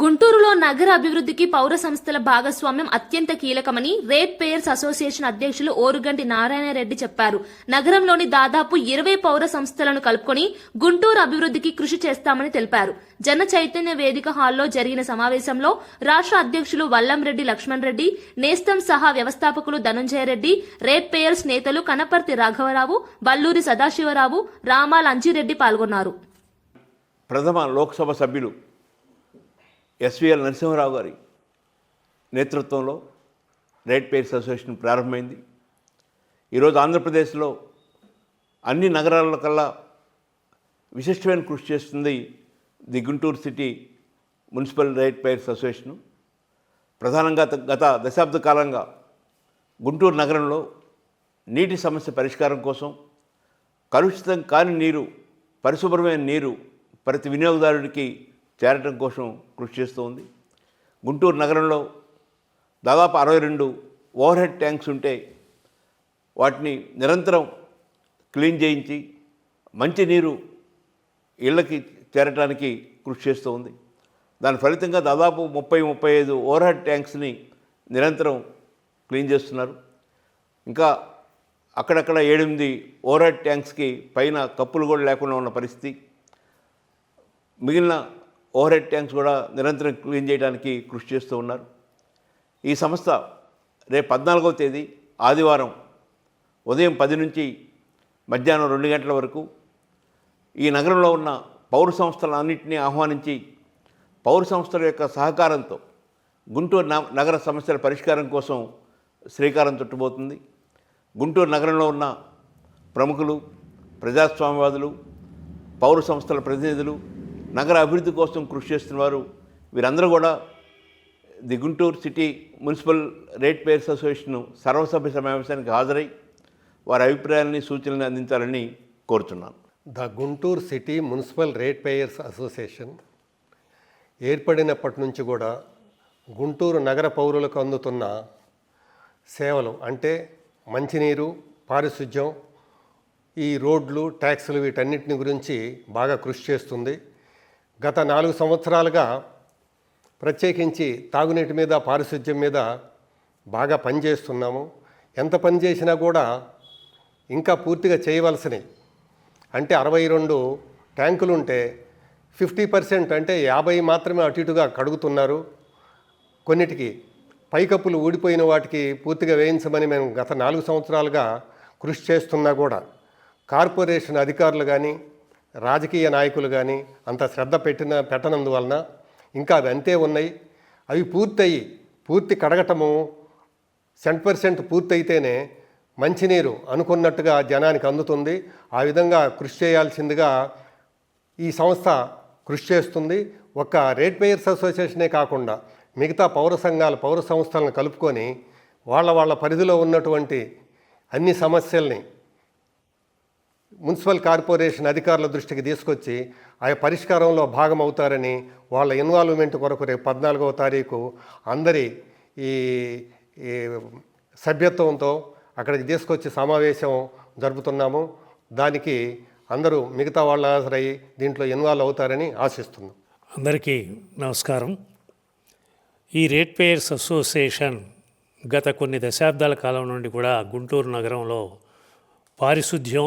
గుంటూరులో నగర అభివృద్ధికి పౌర సంస్థల భాగస్వామ్యం అత్యంత కీలకమని రేట్ పేయర్స్ అసోసియేషన్ అధ్యక్షులు ఓరుగంటి నారాయణరెడ్డి చెప్పారు. నగరంలోని దాదాపు ఇరవై పౌర సంస్థలను కలుపుకొని గుంటూరు అభివృద్ధికి కృషి చేస్తామని తెలిపారు. జన చైతన్య వేదిక హాల్లో జరిగిన సమావేశంలో రాష్ట్ర అధ్యక్షులు వల్లంరెడ్డి లక్ష్మణ్ రెడ్డి నేస్తం సహా వ్యవస్థాపకులు ధనుంజయ రేట్ పేయర్స్ నేతలు కనపర్తి రాఘవరావు వల్లూరి సదాశివరావు రామాల్ అంజిరెడ్డి పాల్గొన్నారు. ప్రథమ లోక్సభ సభ్యులు ఎస్విఎల్ నరసింహరావు గారి నేతృత్వంలో రేట్ పేర్స్ అసోసియేషన్ ప్రారంభమైంది. ఈరోజు ఆంధ్రప్రదేశ్లో అన్ని నగరాల కల్లా విశిష్టమైన కృషి చేస్తుంది the Guntur city municipal rate payers association. ప్రధానంగా గత దశాబ్ద కాలంగా గుంటూరు నగరంలో నీటి సమస్య పరిష్కారం కోసం కలుషితం కాని నీరు పరిశుభ్రమైన నీరు ప్రతి వినియోగదారుడికి చేరటం కోసం కృషి చేస్తూ ఉంది గుంటూరు నగరంలో దాదాపు అరవై రెండు ఓవర్ హెడ్ ట్యాంక్స్ ఉంటే వాటిని నిరంతరం క్లీన్ చేయించి మంచి నీరు ఇళ్ళకి చేరటానికి కృషి చేస్తూ ఉంది దాని ఫలితంగా దాదాపు ముప్పై ముప్పై ఐదు ఓవర్ హెడ్ ట్యాంక్స్ని నిరంతరం క్లీన్ చేస్తున్నారు. ఇంకా అక్కడక్కడ ఏడెనిమిది ఓవర్ హెడ్ ట్యాంక్స్కి పైన కప్పులు కూడా లేకుండా ఉన్న పరిస్థితి. మిగిలిన ఓవర్ హెడ్ ట్యాంక్స్ కూడా నిరంతరం క్లీన్ చేయడానికి కృషి చేస్తూ ఉన్నారు. ఈ సంస్థ రేపు పద్నాలుగవ తేదీ ఆదివారం ఉదయం పది నుంచి మధ్యాహ్నం రెండు గంటల వరకు ఈ నగరంలో ఉన్న పౌర సంస్థలన్నింటినీ ఆహ్వానించి పౌర సంస్థల యొక్క సహకారంతో గుంటూరు నగర సమస్యల పరిష్కారం కోసం శ్రీకారం చుట్టబోతుంది. గుంటూరు నగరంలో ఉన్న ప్రముఖులు ప్రజాస్వామ్యవాదులు పౌర సంస్థల ప్రతినిధులు నగర అభివృద్ధి కోసం కృషి చేస్తున్నవారు వీరందరూ కూడా the Guntur city municipal rate payers association సర్వసభ్య సమావేశానికి హాజరై వారి అభిప్రాయాలని సూచనలు అందించాలని కోరుతున్నాను. The Guntur city municipal rate payers association ఏర్పడినప్పటి నుంచి కూడా గుంటూరు నగర పౌరులకు అందుతున్న సేవలు అంటే మంచినీరు పారిశుధ్యం ఈ రోడ్లు ట్యాక్సులు వీటన్నిటిని గురించి బాగా కృషి చేస్తుంది. గత నాలుగు సంవత్సరాలుగా ప్రత్యేకించి తాగునీటి మీద పారిశుధ్యం మీద బాగా పనిచేస్తున్నాము. ఎంత పని చేసినా కూడా ఇంకా పూర్తిగా చేయవలసినవి. అంటే అరవై రెండు ట్యాంకులు ఉంటే ఫిఫ్టీ పర్సెంట్ అంటే యాభై మాత్రమే అటు ఇటుగా కడుగుతున్నారు. కొన్నిటికి పైకప్పులు ఊడిపోయిన వాటికి పూర్తిగా వేయించమని మేము గత నాలుగు సంవత్సరాలుగా కృషి చేస్తున్నా కూడా. కార్పొరేషన్ అధికారులు కానీ రాజకీయ నాయకులు కానీ అంత శ్రద్ధ పెట్టిన పెట్టనందువలన ఇంకా అవి అంతే ఉన్నాయి. అవి పూర్తయి పూర్తి కడగటము సెంట్ పర్సెంట్ పూర్తయితేనే మంచినీరు అనుకున్నట్టుగా జనానికి అందుతుంది. ఆ విధంగా కృషి చేయాల్సిందిగా ఈ సంస్థ కృషి చేస్తుంది. ఒక రేట్ పేయర్స్ అసోసియేషనే కాకుండా మిగతా పౌర సంఘాలు పౌర సంస్థలను కలుపుకొని వాళ్ళ వాళ్ళ పరిధిలో ఉన్నటువంటి అన్ని సమస్యల్ని మున్సిపల్ కార్పొరేషన్ అధికారుల దృష్టికి తీసుకొచ్చి ఆ పరిష్కారంలో భాగం అవుతారని వాళ్ళ ఇన్వాల్వ్మెంట్ కొరకు రేపు పద్నాలుగవ తారీఖు అందరి ఈ ఈ సభ్యత్వంతో అక్కడికి తీసుకొచ్చి సమావేశం జరుపుతున్నాము. దానికి అందరూ మిగతా వాళ్ళు హాజరయ్యి దీంట్లో ఇన్వాల్వ్ అవుతారని ఆశిస్తున్నాం. అందరికీ నమస్కారం. ఈ రేట్ పేయర్స్ అసోసియేషన్ గత కొన్ని దశాబ్దాల కాలం నుండి కూడా గుంటూరు నగరంలో పారిశుధ్యం